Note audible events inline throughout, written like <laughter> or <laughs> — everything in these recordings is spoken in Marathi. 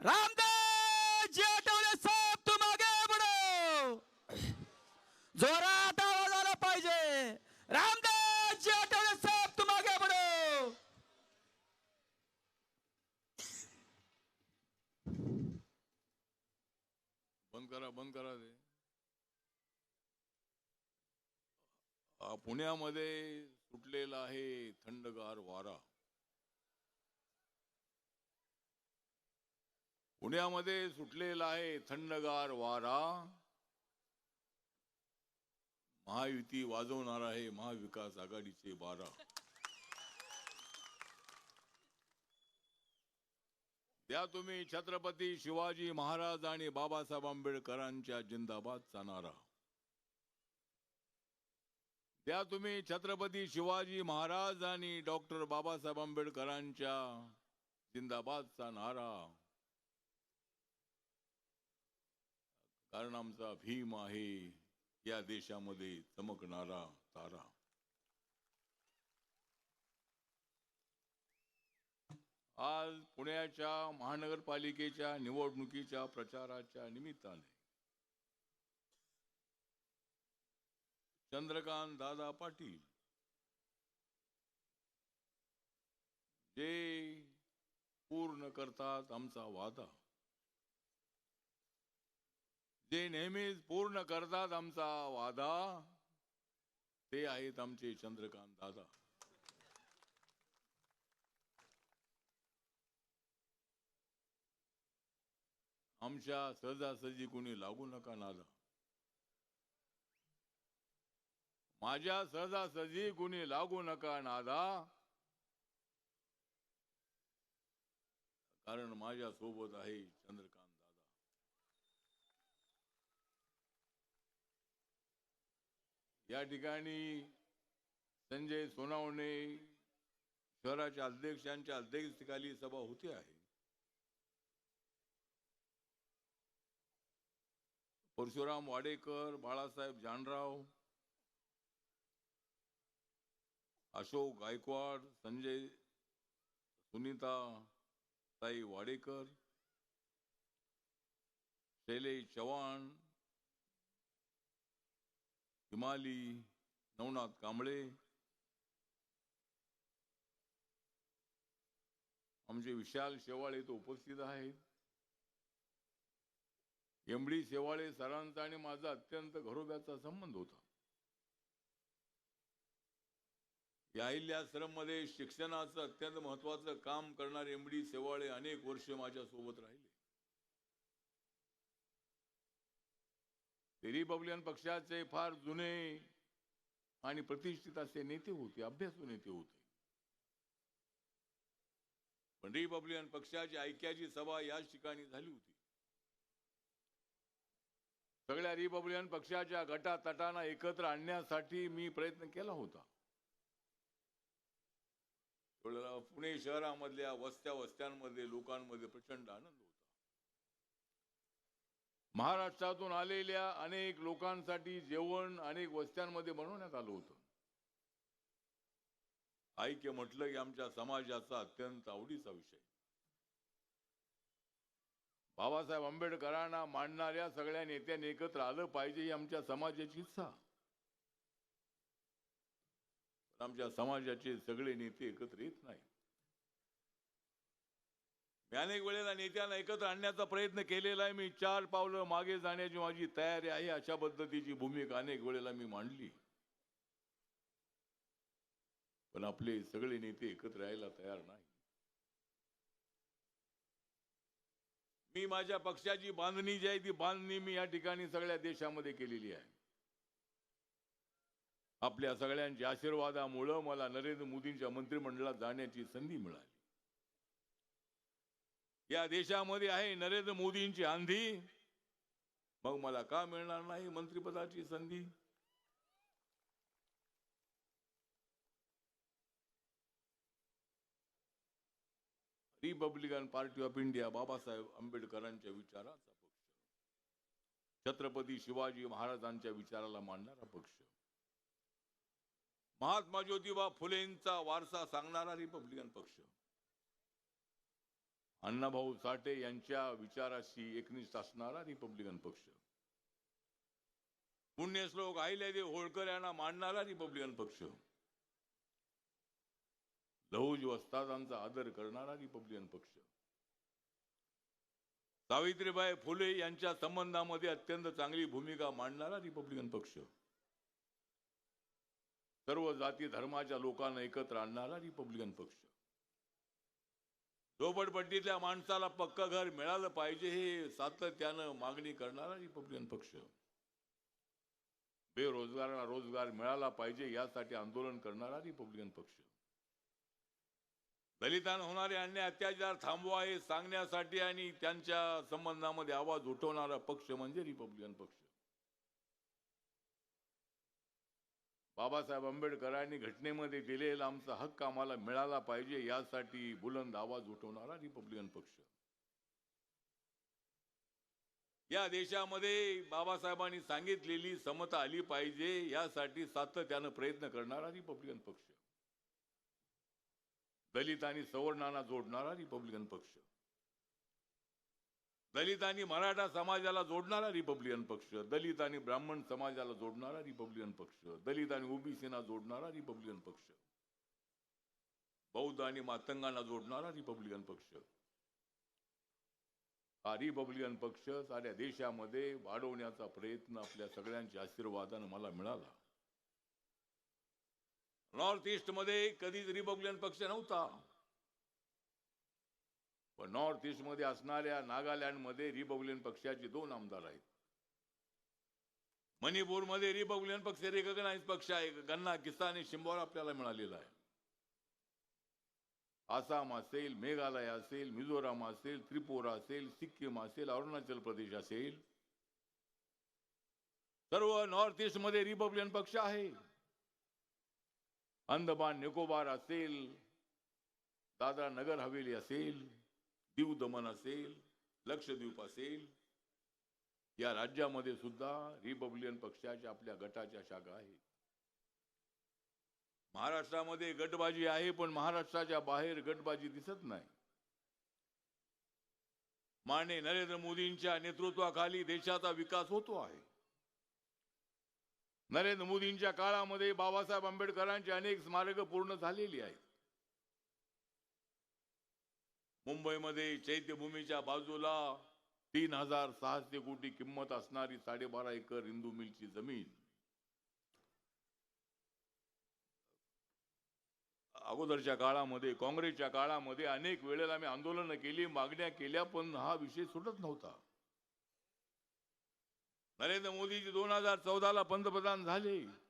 रामदास आठवले साहेब तू मागे पुढे जोरात आवाज आला पाहिजे. रामदास आठवले साहेब तू मागे पुढे बंद करा बंद करा ते. पुण्यामध्ये सुटलेला आहे थंडगार वारा. पुण्यामध्ये सुटलेला आहे थंडगार वारा. महायुती वाजवणार आहे महाविकास आघाडीचे बारा. द्या तुम्ही छत्रपती शिवाजी महाराज आणि बाबासाहेब आंबेडकरांच्या जिंदाबादचा नारा द्या तुम्ही छत्रपती शिवाजी महाराज आणि डॉक्टर बाबासाहेब आंबेडकरांच्या जिंदाबादचा नारा. कारण आमचा भीम आहे. या देशामध्ये चमकणारा तारा. आज पुण्याच्या महानगरपालिकेच्या निवडणुकीच्या प्रचाराच्या निमित्ताने चंद्रकांत दादा पाटील जे पूर्ण करतात आमचा वादा. जे नेहमीच पूर्ण करतात आमचा वादा ते आहेत आमचे चंद्रकांत दादा. आमच्या सहजासहजी कुणी लागू नका नादा. माझ्या सहजासहजी कुणी लागू नका नादा. कारण माझ्या सोबत आहे चंद्रकांत. या ठिकाणी संजय सोनावणे शहराच्या अध्यक्षांच्या अध्यक्षतेखाली सभा होते आहे. परशुराम वाडेकर बाळासाहेब जानराव अशोक गायकवाड संजय सुनीता ताई वाडेकर शैलेश चव्हाण हिमाली नवनाथ कांबळे आमचे विशाल शेवाळे तो उपस्थित आहेत. एमडी शेवाळे सरांचा आणि माझा अत्यंत घरोब्याचा संबंध होता. या अहिल्याश्रममध्ये शिक्षणाचं अत्यंत महत्वाचं काम करणारे एमडी शेवाळे अनेक वर्ष माझ्या सोबत राहिले. रिपब्लिकन पक्षाचे फार जुने आणि प्रतिष्ठित असे नेते होते अभ्यासू नेते होते. पण रिपब्लिकन पक्षाची ऐक्याची सभा याच ठिकाणी झाली होती. सगळ्या रिपब्लिकन पक्षाच्या गटा तटांना एकत्र आणण्यासाठी मी प्रयत्न केला होता. पुणे शहरामधल्या वस्त्या वस्त्यांमध्ये लोकांमध्ये प्रचंड आनंद होता. महाराष्ट्रातून आलेल्या अनेक लोकांसाठी जेवण अनेक वस्त्यांमध्ये बनवण्यात आलं होतं. ऐक्य म्हटलं की आमच्या समाजाचा अत्यंत आवडीचा विषय. बाबासाहेब आंबेडकरांना मांडणाऱ्या सगळ्या नेत्यांनी एकत्र आलं पाहिजे ही आमच्या समाजाची इच्छा. आमच्या समाजाचे सगळे नेते एकत्र येत नाही मी अनेक वेळेला नेत्यांना एकत्र आणण्याचा प्रयत्न केलेला आहे. मी चार पावलं मागे जाण्याची माझी तयारी आहे. अशा पद्धतीची भूमिका अनेक वेळेला मी मांडली. पण आपले सगळे नेते एकत्र यायला तयार नाही. मी माझ्या पक्षाची बांधणी जी आहे ती बांधणी मी या ठिकाणी सगळ्या देशामध्ये केलेली आहे. आपल्या सगळ्यांच्या आशीर्वादामुळं मला नरेंद्र मोदींच्या मंत्रिमंडळात जाण्याची संधी मिळाली. या देशामध्ये आहे नरेंद्र मोदींची आंधी. मग मला का मिळणार नाही मंत्रिपदाची संधी? Republican Party of India Babasaheb आंबेडकरांच्या विचाराचा पक्ष. छत्रपती शिवाजी महाराजांच्या विचाराला मांडणारा पक्ष. महात्मा ज्योतिबा फुलेंचा वारसा सांगणारा रिपब्लिकन पक्ष. अण्णाभाऊ साठे यांच्या विचाराशी एकनिष्ठ असणारा रिपब्लिकन पक्ष. पुण्यश्लोक देव होळकर यांना मांडणारा रिपब्लिकन पक्ष. लहूज वस्तादांचा आदर करणारा रिपब्लिकन पक्ष. सावित्रीबाई फुले यांच्या संबंधामध्ये अत्यंत चांगली भूमिका मांडणारा रिपब्लिकन पक्ष. सर्व जाती धर्माच्या लोकांना एकत्र आणणारा रिपब्लिकन पक्ष. झोपडपट्टीतल्या माणसाला पक्क घर मिळालं पाहिजे हे सातत्यानं मागणी करणारा रिपब्लिकन पक्ष. बेरोजगाराला रोजगार मिळाला पाहिजे यासाठी आंदोलन करणारा रिपब्लिकन पक्ष. दलितांना होणारे अन्याय अत्याचार थांबवा हे सांगण्यासाठी आणि त्यांच्या संबंधामध्ये आवाज उठवणारा पक्ष म्हणजे रिपब्लिकन पक्ष. बाबासाहेब आंबेडकरांनी घटनेमध्ये दिलेला आमचा हक्क आम्हाला मिळाला पाहिजे यासाठी बुलंद आवाज उठवणारा रिपब्लिकन पक्ष. या देशामध्ये बाबासाहेबांनी सांगितलेली समता आली पाहिजे यासाठी सातत्यानं प्रयत्न करणारा रिपब्लिकन पक्ष. दलित आणि सवर्णांना जोडणारा रिपब्लिकन पक्ष. दलित आणि मराठा समाजाला जोडणारा रिपब्लिकन पक्ष दलित आणि ब्राह्मण समाजाला जोडणारा रिपब्लिकन पक्ष दलित आणि ओबीसीना जोडणारा रिपब्लिकन पक्ष बौद्ध आणि मातंगांना जोडणारा रिपब्लिकन पक्ष. हा रिपब्लिकन पक्ष साऱ्या देशामध्ये वाढवण्याचा प्रयत्न आपल्या सगळ्यांच्या आशीर्वादानं मला मिळाला. नॉर्थ ईस्टमध्ये कधीच रिपब्लिकन पक्ष नव्हता. नॉर्थ ईस्टमध्ये असणाऱ्या नागालँडमध्ये रिपब्लिकन पक्षाचे दोन आमदार आहेत. मणिपूरमध्ये रिपब्लिकन पक्ष रिकग्नाइज पक्ष आहे. गन्ना किसान शिंबोर आपल्याला मिळालेला आहे. आसाम असेल मेघालय असेल मिझोराम असेल त्रिपुरा असेल सिक्कीम असेल अरुणाचल प्रदेश असेल. सर्व नॉर्थ ईस्टमध्ये रिपब्लिकन पक्ष आहे. अंदमान निकोबार असेल दादरा नगर हवेली असेल. दीव दमन असेल लक्षद्वीप असेल या राज्यामध्ये सुद्धा रिपब्लिकन पक्षाच्या आपल्या गटाच्या शाखा आहेत. महाराष्ट्रामध्ये गटबाजी आहे पण महाराष्ट्राच्या बाहेर गटबाजी दिसत नाही. माने नरेंद्र मोदींच्या नेतृत्वाखाली देशाचा विकास होतो आहे. नरेंद्र मोदींच्या काळामध्ये बाबासाहेब आंबेडकरांची अनेक स्मारकं पूर्ण झालेली आहेत. मुंबईमध्ये चैत्यभूमीच्या बाजूला तीन हजार सहाशे कोटी किंमत असणारी साडेबारा एकर हिंदू मिलची जमीन. अगोदरच्या काळामध्ये काँग्रेसच्या काळामध्ये अनेक वेळेला आम्ही आंदोलनं केली मागण्या केल्या पण हा विषय सुटत नव्हता. नरेंद्र मोदीजी दोन हजार चौदाला पंतप्रधान झाले.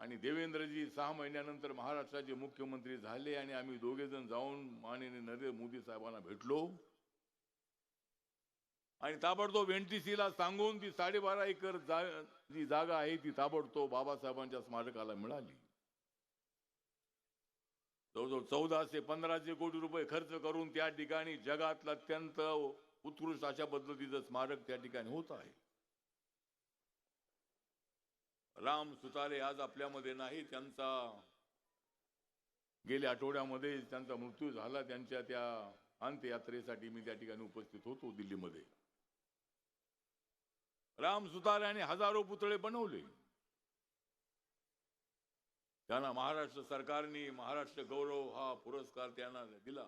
आणि देवेंद्रजी सहा महिन्यानंतर महाराष्ट्राचे मुख्यमंत्री झाले आणि आम्ही दोघे जण जाऊन माननीय नरेंद्र मोदी साहेबांना भेटलो. आणि ताबडतोब NTC ला सांगून ती साडेबारा एकर जा जी जागा आहे ती ताबडतोब बाबासाहेबांच्या स्मारकाला मिळाली. जवळजवळ चौदाशे पंधराशे कोटी रुपये खर्च करून त्या ठिकाणी जगातलं अत्यंत उत्कृष्ट अशा पद्धतीचं स्मारक त्या ठिकाणी होत आहे. राम सुतारे आज आपल्यामध्ये नाही त्यांचा गेल्या आठवड्यामध्ये त्यांचा मृत्यू झाला त्यांच्या त्या अंत्ययात्रेसाठी मी त्या ठिकाणी उपस्थित होतो दिल्लीमध्ये. राम सुतारे आणि हजारो पुतळे बनवले. त्यांना महाराष्ट्र सरकारने महाराष्ट्र गौरव हा पुरस्कार त्यांना दिला.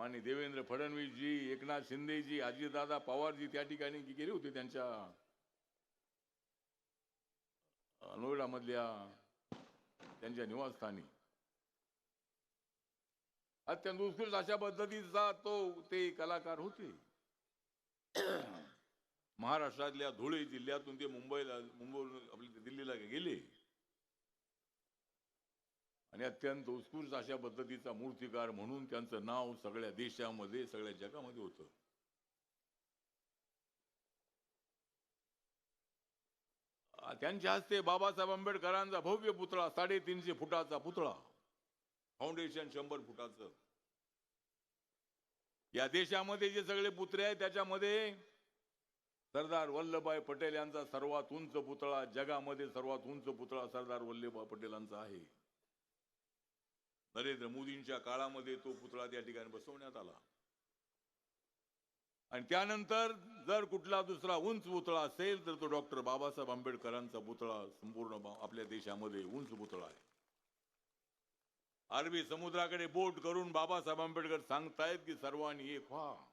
माननीय देवेंद्र फडणवीसजी एकनाथ शिंदेजी अजितदादा पवारजी त्या ठिकाणी गेले होते त्यांच्या अ, नोएडामधल्या त्यांच्या निवासस्थानी. अत्यंत उत्कृष्ट अशा पद्धतीचा तो ते कलाकार होते. महाराष्ट्रातल्या धुळे जिल्ह्यातून ते मुंबईला मुंबई आपल्या दिल्लीला गेले. आणि अत्यंत उत्कृष्ट अशा पद्धतीचा मूर्तिकार म्हणून त्यांचं नाव सगळ्या देशामध्ये सगळ्या जगामध्ये होतं. त्यांच्या हस्ते बाबासाहेब आंबेडकरांचा भव्य पुतळा साडेतीनशे फुटाचा पुतळा फाउंडेशन शंभर फुटाचं. या देशामध्ये जे सगळे पुतळे आहेत त्याच्यामध्ये सरदार वल्लभभाई पटेल यांचा सर्वात उंच पुतळा जगामध्ये सर्वात उंच पुतळा सरदार वल्लभभाई पटेलांचा आहे. नरेंद्र मोदींच्या काळामध्ये तो पुतळा त्या ठिकाणी बसवण्यात आला. आणि त्यानंतर जर कुठला दुसरा उंच पुतळा असेल तर तो डॉक्टर बाबासाहेब आंबेडकरांचा पुतळा संपूर्ण आपल्या देशामध्ये उंच पुतळा आहे. अरबी समुद्राकडे बोट करून बाबासाहेब आंबेडकर सांगतायत की सर्वांनी एक व्हा.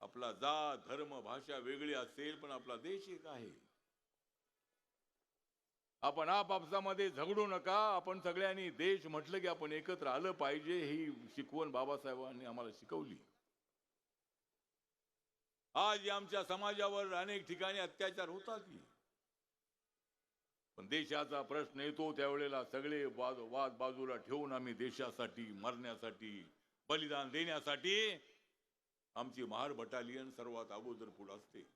आपला जात धर्म भाषा वेगळी असेल पण आपला देश एक आहे. आपण आपापसामध्ये झगडू नका. आपण सगळ्यांनी देश म्हटलं की आपण एकत्र आलं पाहिजे ही शिकवण बाबासाहेबांनी आम्हाला शिकवली. आज आमच्या समाजावर अनेक ठिकाणी अत्याचार होतात की. पण देशाचा प्रश्न येतो त्यावेळेला सगळे वाद वाद बाजूला ठेवून आम्ही देशासाठी मरण्यासाठी बलिदान देण्यासाठी आमची महार बटालियन सर्वात अगोदर पुढे असते.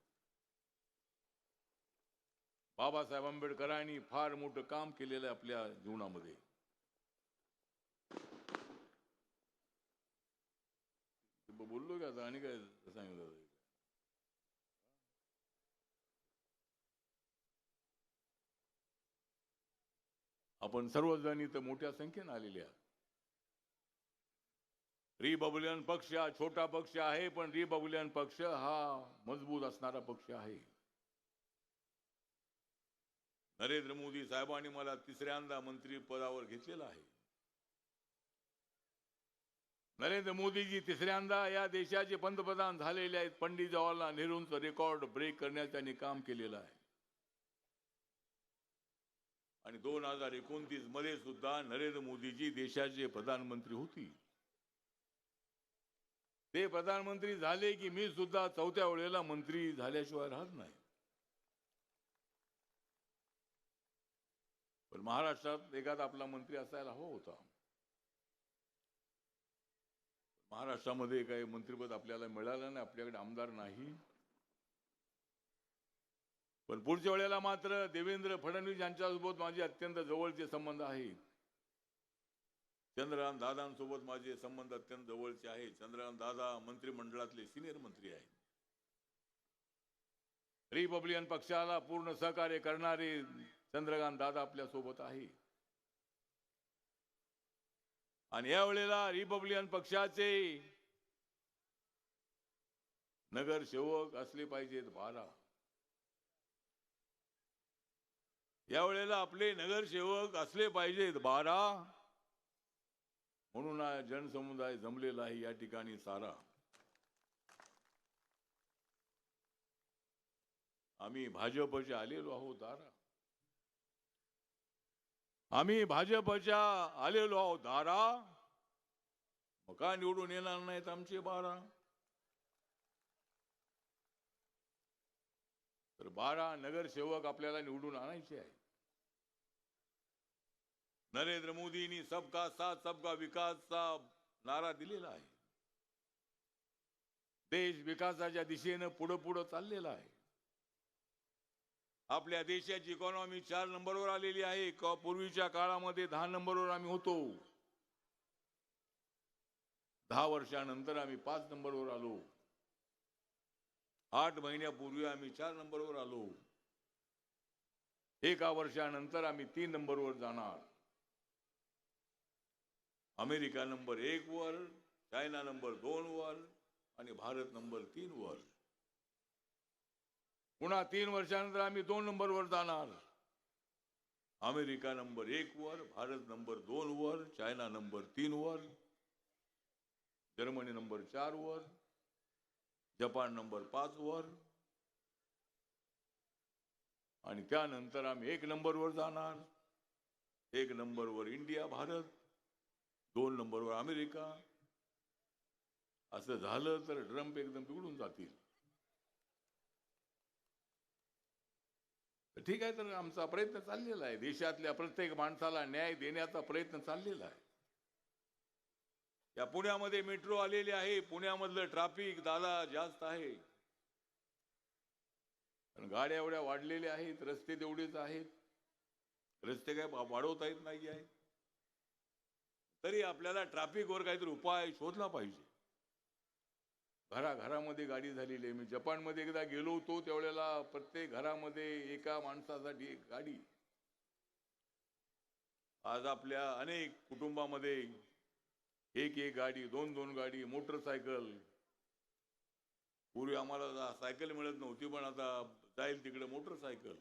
बाबासाहेब आंबेडकरांनी फार मोठं काम केलेलं आहे आपल्या जीवनामध्ये. बोललो का आता? आणि काय सांगितलं आपण सर्वजण इथं मोठ्या संख्येने आलेले आहात रिपब्लिकन पक्ष हा छोटा पक्ष आहे पण रिपब्लिकन पक्ष हा मजबूत असणारा पक्ष आहे. नरेंद्र मोदी साहेबांनी मला तिसऱ्यांदा मंत्री पदावर घेतलेलं आहे. नरेंद्र मोदीजी तिसऱ्यांदा या देशाचे पंतप्रधान झालेले आहेत. पंडित जवाहरलाल नेहरूंचं रेकॉर्ड ब्रेक करण्याचं त्यांनी काम केलेलं आहे. आणि दोन हजार एकोणतीसमध्ये सुद्धा नरेंद्र मोदीजी देशाचे प्रधानमंत्री होती. ते प्रधानमंत्री झाले की मी सुद्धा चौथ्या वेळेला मंत्री झाल्याशिवाय राहत नाही. तर महाराष्ट्रात एखादा आपला मंत्री असायला हवा होता. महाराष्ट्रामध्ये काही मंत्रीपद आपल्याला मिळालं नाही आपल्याकडे आमदार नाही. पण पुढच्या वेळेला मात्र देवेंद्र फडणवीस यांच्यासोबत माझे अत्यंत जवळचे संबंध आहेत चंद्रकांत दादांसोबत माझे संबंध अत्यंत जवळचे आहेत चंद्रकांत दादा मंत्रिमंडळातले सिनियर मंत्री आहेत. रिपब्लिकन पक्षाला पूर्ण सहकार्य करणारे चंद्रकांत दादा आपल्यासोबत आहे. आणि यावेळेला रिपब्लिकन पक्षाचे नगरसेवक असले पाहिजेत बारा. यावेळेला आपले नगरसेवक असले पाहिजेत बारा. म्हणून हा जनसमुदाय जमलेला आहे या ठिकाणी सारा. आम्ही भाजपचे आलेलो आहोत दारा. आम्ही भाजपच्या आलेलो आहोत. दारा मग का निवडून येणार नाहीत आमचे बारा. तर बारा नगरसेवक आपल्याला निवडून आणायचे आहे नरेंद्र मोदींनी सबका साथ सबका विकासचा नारा दिलेला आहे. देश विकासाच्या दिशेनं पुढं पुढं चाललेला आहे. आपल्या देशाची इकॉनॉमी चार नंबरवर आलेली आहे. का पूर्वीच्या काळामध्ये दहा नंबरवर आम्ही होतो? दहा वर्षानंतर आम्ही पाच नंबरवर आलो. आठ महिन्यापूर्वी आम्ही चार नंबरवर आलो. एका वर्षानंतर आम्ही तीन नंबरवर जाणार. अमेरिका नंबर एक वर चायना नंबर दोन वर आणि भारत नंबर तीन वर. पुन्हा तीन वर्षानंतर आम्ही दोन नंबरवर जाणार. अमेरिका नंबर एक वर भारत नंबर दोन वर चायना नंबर तीन वर जर्मनी नंबर चार वर जपान नंबर पाच वर आणि त्यानंतर आम्ही एक नंबरवर जाणार. एक नंबरवर इंडिया भारत दोन नंबरवर अमेरिका. असं झालं तर ट्रम्प एकदम बिघडून जातील. ठीक आहे तर आमचा प्रयत्न चाललेला आहे. देशातल्या प्रत्येक माणसाला न्याय देण्याचा प्रयत्न चाललेला आहे. या पुण्यामध्ये मेट्रो आलेली आहे. पुण्यामधलं ट्रॅफिक दादा जास्त आहे. गाड्या एवढ्या वाढलेल्या आहेत रस्ते तेवढेच आहेत. रस्ते काय वाढवता येत नाही आहे तरी आपल्याला ट्रॅफिकवर काहीतरी उपाय शोधला पाहिजे. घराघरामध्ये गाडी झालेली आहे. मी जपानमध्ये एकदा गेलो होतो त्यावेळेला प्रत्येक घरामध्ये एका माणसासाठी एक गाडी. आज आपल्या अनेक कुटुंबामध्ये एक एक गाडी दोन दोन गाडी मोटरसायकल. पूर्वी आम्हाला सायकल मिळत नव्हती पण आता जाईल तिकडे मोटरसायकल.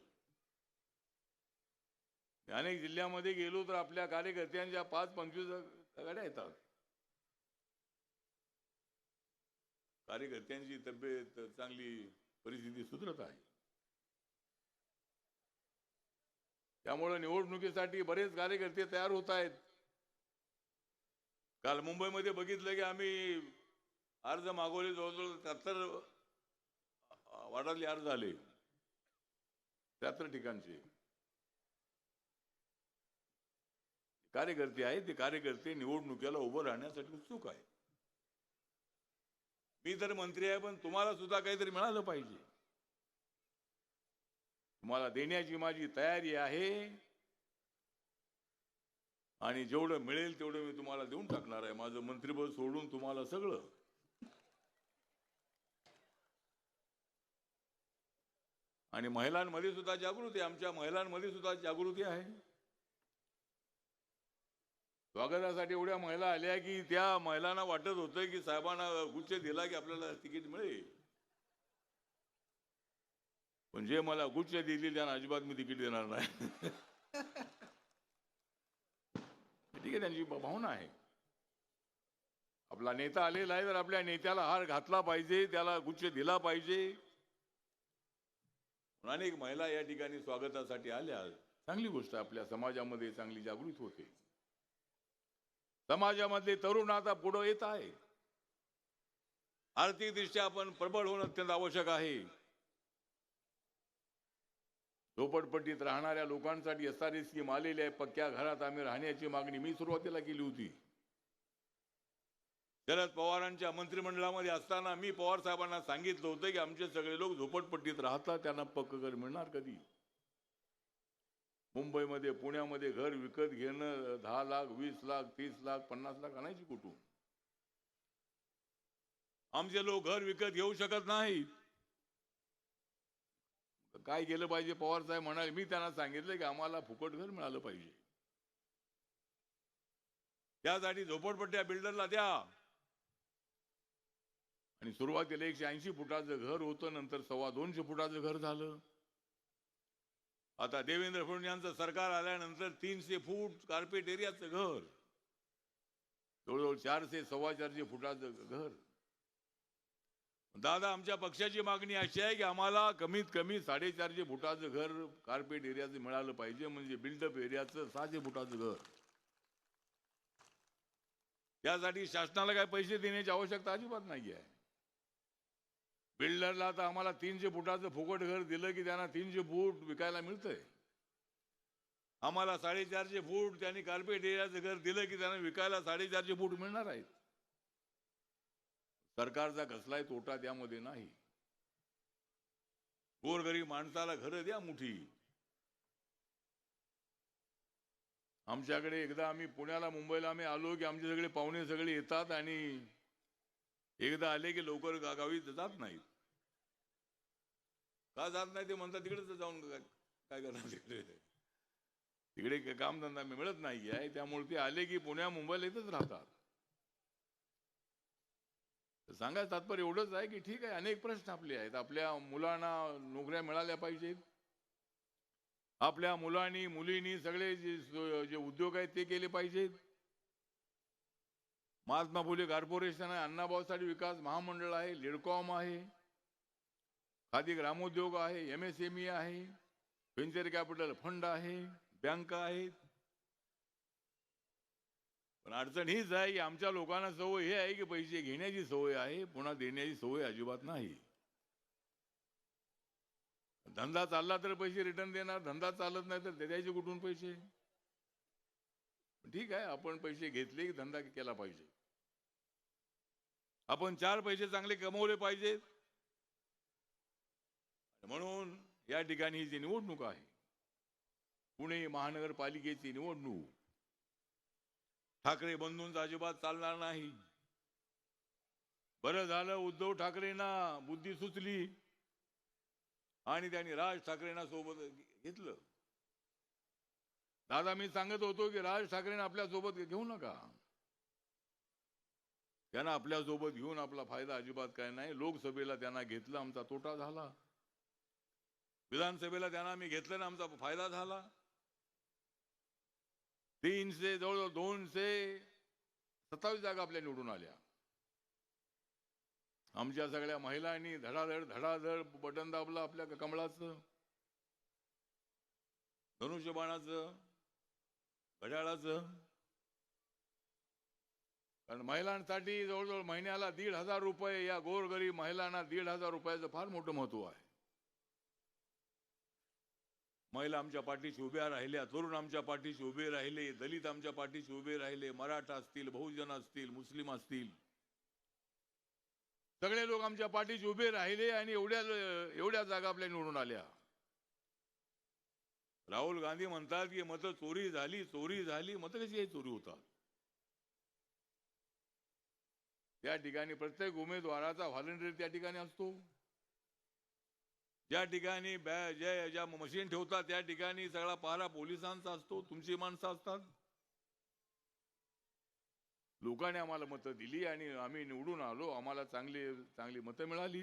अनेक जिल्ह्यामध्ये गेलो तर आपल्या कार्यकर्त्यांच्या पाच पंचवीस गाड्या येतात. कार्यकर्त्यांची तब्येत चांगली परिस्थिती सुधरत आहे. त्यामुळे निवडणुकीसाठी बरेच कार्यकर्ते तयार होत आहेत. काल मुंबईमध्ये बघितलं की आम्ही अर्ज मागवले जवळजवळ त्र्याहत्तर वार्डातले अर्ज आले त्र्याहत्तर ठिकाणचे. कार्यकर्ते आहेत ते कार्यकर्ते निवडणुकीला उभं राहण्यासाठी उत्सुक आहे मी तर मंत्री आहे पण तुम्हाला सुद्धा काहीतरी मिळालं पाहिजे. तुम्हाला देण्याची माझी तयारी आहे. आणि जेवढं मिळेल तेवढं मी तुम्हाला देऊन टाकणार आहे. माझं मंत्रिपद सोडून तुम्हाला सगळं. आणि महिलांमध्ये सुद्धा जागृती आमच्या महिलांमध्ये सुद्धा जागृती आहे. स्वागतासाठी एवढ्या महिला आल्या की त्या महिलांना वाटत होतं की साहेबांना गुच्छ दिला की आपल्याला तिकीट मिळेल. पण जे मला गुच्छ दिली त्यांना अजिबात मी तिकीट देणार नाही. <laughs> ठीक आहे त्यांची भावना आहे. आपला नेता आलेला आहे तर आपल्या नेत्याला हार घातला पाहिजे त्याला गुच्छ दिला पाहिजे. अनेक महिला या ठिकाणी स्वागतासाठी आल्या. चांगली गोष्ट आपल्या समाजामध्ये चांगली जागृत होते. समाजामधले तरुण आता पुढे येत आहे. आर्थिकदृष्ट्या आपण प्रबळ होणं अत्यंत आवश्यक आहे. झोपडपट्टीत राहणाऱ्या लोकांसाठी एस आर स्कीम आलेली आहे. पक्क्या घरात आम्ही राहण्याची मागणी मी सुरुवातीला केली होती. शरद पवारांच्या मंत्रिमंडळामध्ये असताना मी पवार साहेबांना सांगितलं होतं की आमचे सगळे लोक झोपडपट्टीत राहतात त्यांना पक्क घर मिळणार कधी? मुंबईमध्ये पुण्यामध्ये घर विकत घेणं दहा लाख वीस लाख तीस लाख पन्नास लाख आणायची कुठून? आमचे लोक घर विकत घेऊ शकत नाहीत. काय केलं पाहिजे? पवार साहेब म्हणाले मी त्यांना सांगितलं की आम्हाला फुकट घर मिळालं पाहिजे. त्यासाठी झोपडपट्ट्या बिल्डरला द्या. आणि सुरुवातीला एकशे ऐंशी फुटाचं घर होतं नंतर सव्वा दोनशे फुटाचं घर झालं. आता देवेंद्र फडणवीस यांचं सरकार आल्यानंतर तीनशे फूट कार्पेट एरियाचं घर. जवळजवळ चारशे सव्वा चारशे फुटाचं घर. दादा आमच्या पक्षाची मागणी अशी आहे की आम्हाला कमीत कमी साडेचारशे फुटाचं घर कार्पेट एरियाचं मिळालं पाहिजे म्हणजे बिल्डअप एरियाचं सहाशे फुटाचं घर. त्यासाठी शासनाला काय पैसे देण्याची आवश्यकता अजिबात नाही आहे बिल्डरला आता आम्हाला तीनशे फुटाचं फुकट घर दिलं की त्यांना तीनशे फूट विकायला मिळतंय. आम्हाला साडेचारशे फूट त्यांनी कार्पेट एरियाचं घर दिलं की त्यांना विकायला साडेचारशे फूट मिळणार आहेत. सरकारचा कसलाही तोटा त्यामध्ये नाही. गोरगरीब माणसाला घरं द्या मोठी. आमच्याकडे एकदा आम्ही पुण्याला मुंबईला आम्ही आलो की आमचे सगळे पाहुणे सगळे येतात आणि एकदा आले की लवकर गावी जात नाहीत. का जात नाही ते म्हणतात तिकडेच जाऊन काय करणार तिकडे? तिकडे कामधंदा मिळत नाही आहे. त्यामुळे ते आले की पुण्या मुंबईला येतच राहतात. सांगायचं तात्पर्य एवढंच आहे की ठीक आहे अनेक प्रश्न आपले आहेत. आपल्या मुलांना नोकऱ्या मिळाल्या पाहिजेत. आपल्या मुलांनी मुलींनी सगळे जे जे उद्योग आहेत ते केले पाहिजेत. महात्मा फुले कॉर्पोरेशन आहे अण्णाभाऊसाठी विकास महामंडळ आहे लिडकॉम आहे. खादी ग्रामोद्योग आहे एम एस एम ई आहे व्हेंचर कॅपिटल फंड आहे बँका आहेत पण अडचण हीच आहे की आमच्या लोकांना सवय हे आहे की पैसे घेण्याची सवय आहे पुन्हा देण्याची सवय अजिबात नाही. धंदा चालला तर पैसे रिटर्न देणार धंदा चालत नाही तर द्यायचे कुठून पैसे? ठीक आहे आपण पैसे घेतले की धंदा केला पाहिजे. आपण चार पैसे चांगले कमवले पाहिजेत म्हणून या ठिकाणी ही जी निवडणूक आहे पुणे महानगरपालिकेची निवडणूक ठाकरे बंधूंचा अजिबात चालणार नाही. बरं झालं उद्धव ठाकरेंना बुद्धी सुचली आणि त्यांनी राज ठाकरेंना सोबत घेतलं. दादा मी सांगत होतो की राज ठाकरेंना आपल्यासोबत घेऊ नका. त्यांना आपल्यासोबत घेऊन आपला फायदा अजिबात काय नाही. लोकसभेला त्यांना घेतलं आमचा तोटा झाला. विधानसभेला त्यांना आम्ही घेतलं ना आमचा फायदा झाला. तीनशे जवळजवळ दोनशे सत्तावीस जागा आपल्या निवडून आल्या. आमच्या सगळ्या महिलांनी धडाधड धडाधड बटन दाबलं आपल्या कमळाचं धनुष्यबाणाचं घड्याळाचं. कारण महिलांसाठी जवळजवळ महिन्याला दीड हजार रुपये या गोरगरीब महिलांना दीड हजार रुपयाचं फार मोठं महत्त्व आहे. महिला आमच्या पाठीशी उभ्या राहिल्या तरुण आमच्या पाठीशी उभे राहिले दलित आमच्या पाठीशी उभे राहिले मराठा असतील बहुजन असतील मुस्लिम असतील. सगळे लोक आमच्या पाठीशी उभे राहिले आणि एवढ्या एवढ्या जागा आपल्या निवडून आल्या. राहुल गांधी म्हणतात की मतं चोरी झाली चोरी झाली मतं कशी चोरी होतात? त्या ठिकाणी प्रत्येक उमेदवाराचा व्हॉलंटियर त्या ठिकाणी असतो. ज्या ठिकाणी बॅ ज्या ज्या मशीन ठेवतात त्या ठिकाणी सगळा पहारा पोलिसांचा असतो तुमची माणसं असतात. लोकांनी आम्हाला मतं दिली आणि आम्ही निवडून आलो आम्हाला चांगली चांगली मतं मिळाली.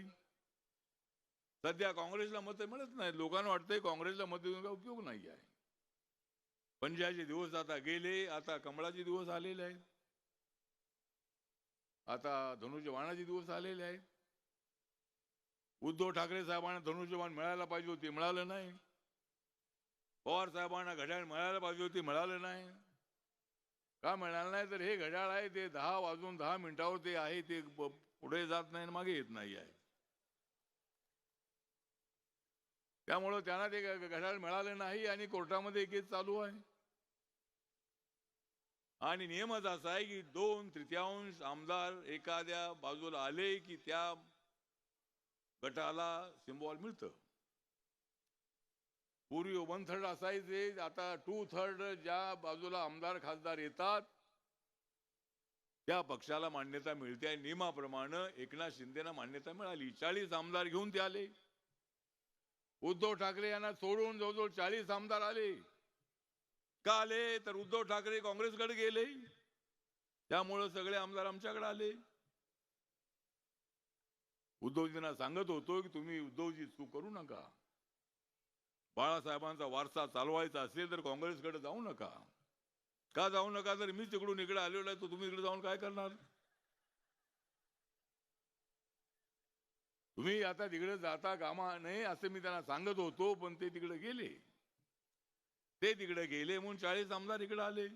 सध्या काँग्रेसला मतं मिळत नाही लोकांना वाटतंय काँग्रेसला मतं देऊन काय उपयोग नाही आहे. पंजाचे दिवस आता गेले आता कमळाचे दिवस आलेले आहेत. आता धनुष्यबाणाचे दिवस आलेले आहेत. उद्धव ठाकरे साहेबांना धनुष्यबाण मिळायला पाहिजे होती मिळालं नाही. पवार साहेबांना घड्याळ मिळायला पाहिजे होती मिळालं नाही. का मिळालं नाही? तर हे घड्याळ आहे ते दहा वाजून दहा मिनिटावर ते आहे ते पुढे जात नाही मागे येत नाही आहे. त्यामुळं त्यांना ते घड्याळ मिळालं नाही आणि कोर्टामध्ये केस चालू आहे. आणि नियमच असा आहे की दोन तृतीयांश आमदार एखाद्या बाजूला आले की त्या गटाला सिम्बॉल मिळतं. पूर्वी वन थर्ड असायचे आता टू थर्ड ज्या बाजूला आमदार खासदार येतात त्या पक्षाला मान्यता मिळते आणि नियमाप्रमाणे एकनाथ शिंदेना मान्यता मिळाली. चाळीस आमदार घेऊन ते आले. उद्धव ठाकरे यांना सोडून जवळजवळ चाळीस आमदार आले. का आले? तर उद्धव ठाकरे काँग्रेसकडे गेले. त्यामुळं सगळे आमदार आमच्याकडे आले. उद्धवजींना सांगत होतो की तुम्ही उद्धवजी चूक करू नका. बाळासाहेबांचा वारसा चालवायचा असेल तर काँग्रेसकडे जाऊ नका. का जाऊ नका? जर मी तिकडून इकडे आलेलो आहे तर तुम्ही इकडे जाऊन काय करणार? तुम्ही आता तिकडे जाता कामा नये असं मी त्यांना सांगत होतो पण ते तिकडे गेले. ते तिकडे गेले म्हणून चाळीस आमदार इकडे आले.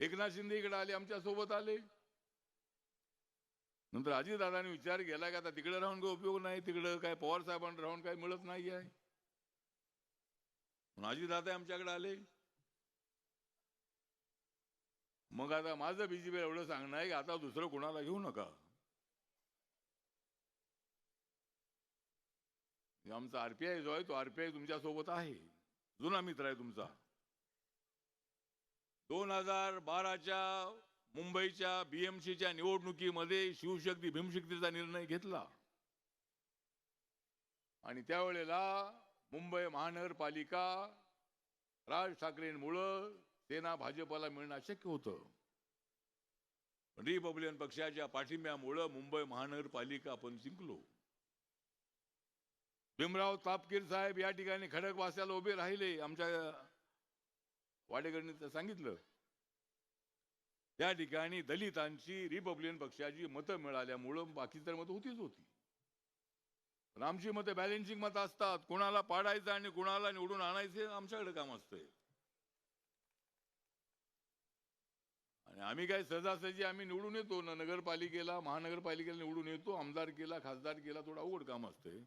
एकनाथ शिंदे इकडे आले आमच्यासोबत आले. नंतर अजितदादांनी विचार केला की आता तिकडे राहून काही उपयोग नाही तिकडं काय पवार साहेबांना राहून काही मिळत नाही आहे. म्हणून अजितदादा आमच्याकडे आले. मग आता माझं बीजेपी एवढं सांगणं आहे की आता दुसरं कोणाला घेऊ नका. आमचा आरपीआय जो आहे तो आरपीआय तुमच्यासोबत आहे. जुना मित्र आहे तुमचा. दोन हजार बाराच्या मुंबईच्या बीएमसीच्या निवडणुकीमध्ये शिवशक्ती भीमशक्तीचा निर्णय घेतला. आणि त्यावेळेला मुंबई महानगरपालिका राज ठाकरेंमुळं सेना भाजपला मिळणं अशक्य होतं. म्हणजे रिपब्लिकन पक्षाच्या पाठिंब्यामुळं मुंबई महानगरपालिका आपण जिंकलो. भीमराव तापकीर साहेब या ठिकाणी खडकवास्याला उभे राहिले. आमच्या वाडेकरणी तर सांगितलं. त्या ठिकाणी दलितांची रिपब्लिकन पक्षाची मतं मिळाल्यामुळं बाकी तर मतं होतीच होती. पण आमची मतं बॅलेन्सिंग मतं असतात. कोणाला पाडायचं आणि कोणाला निवडून आणायचे आमच्याकडे काम असतंय. आणि आम्ही काय सहजासहजी आम्ही निवडून येतो. ना नगरपालिकेला महानगरपालिकेला निवडून येतो. आमदार केला खासदार केला थोडं अवघड काम असतंय.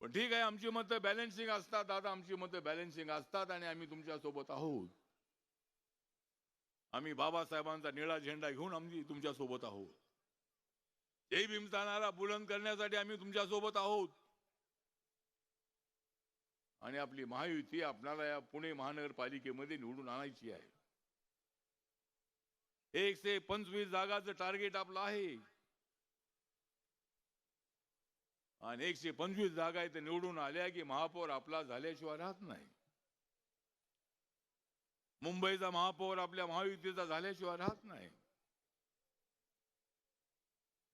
पण ठीक आहे आमची मतं बॅलेन्सिंग असतात. दादा आमची मतं बॅलेन्सिंग असतात आणि आम्ही तुमच्यासोबत आहोत. आम्ही बाबासाहेबांचा निळा झेंडा घेऊन आम्ही तुमच्यासोबत आहोत. जय भीमस्थानाला बुलंद करण्यासाठी आम्ही तुमच्यासोबत आहोत. आणि आपली महायुती आपणाला या पुणे महानगरपालिकेमध्ये निवडून आणायची आहे. एकशे पंचवीस जागाचं टार्गेट आपलं आहे. आणि एकशे पंचवीस जागा इथे निवडून आल्या की महापौर आपला झाल्याशिवाय राहत नाही. मुंबईचा महापौर आपल्या महायुतीचा झाल्याशिवाय राहत नाही.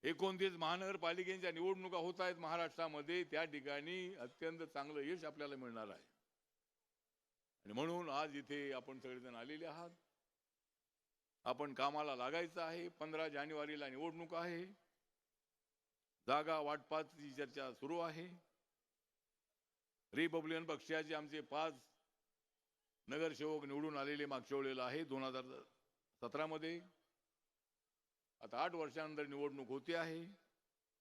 एकोणतीस महानगरपालिकेच्या निवडणुका होत आहेत महाराष्ट्रामध्ये त्या ठिकाणी अत्यंत चांगलं यश आपल्याला मिळणार आहे. आणि म्हणून आज इथे आपण सगळेजण आलेले आहात. आपण कामाला लागायचं आहे. पंधरा जानेवारीला निवडणूक आहे. जागा वाटपाची चर्चा सुरू आहे. रिपब्लिकन पक्षाचे आमचे पाच नगरसेवक निवडून आलेले मागच्या वेळेला आहे दोन हजार सतरामध्ये आता आठ वर्षानंतर निवडणूक होते आहे.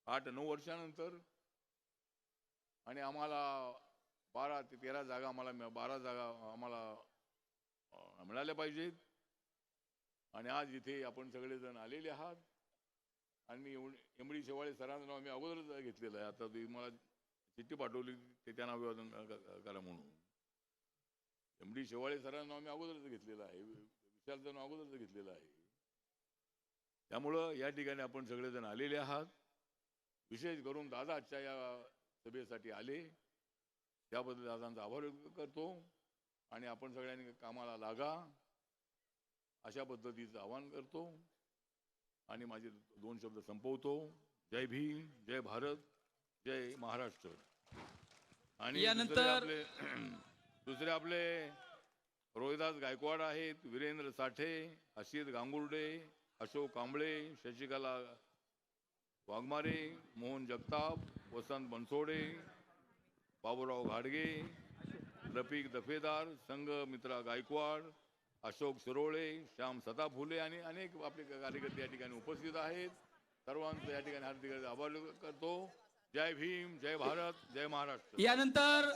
आठ नऊ वर्षानंतर. आणि आम्हाला बारा ते तेरा जागा आम्हाला बारा जागा आम्हाला मिळाल्या पाहिजेत. आणि आज इथे आपण सगळेजण आलेले आहात. आणि मी एम डी शेवाळे सरांचं नाव मी अगोदरच घेतलेलं आहे. आता तुम्ही मला चिठ्ठी पाठवली ते त्यांना अभिवादन करा म्हणून. एम डी शेवाळे सरांचं नाव मी अगोदरच घेतलेलं आहे. विशालचं नाव अगोदरच घेतलेलं आहे. त्यामुळं या ठिकाणी आपण सगळेजण आलेले आहात. विशेष करून दादा आजच्या या सभेसाठी आले. त्याबद्दल दादांचा आभार व्यक्त करतो. आणि आपण सगळ्यांनी कामाला लागा. अशा पद्धतीचं आवाहन करतो. आणि माझे दोन शब्द संपवतो. जय भीम जय भारत जय महाराष्ट्र. आणि यानंतर- दुसरे आपले रोहिदास गायकवाड आहेत वीरेंद्र साठे अशित गांगुर्डे अशोक कांबळे शशिकला वाघमारे मोहन जगताप वसंत बनसोडे बाबूराव घाडगे रफिक दफेदार संघ मित्रा गायकवाड अशोक शिरोळे श्याम सदा फुले आणि अनेक आपले कार्यकर्ते या ठिकाणी उपस्थित आहेत. सर्वांचं या ठिकाणी हार्दिक आभार करतो. जय भीम जय भारत जय महाराष्ट्र. यानंतर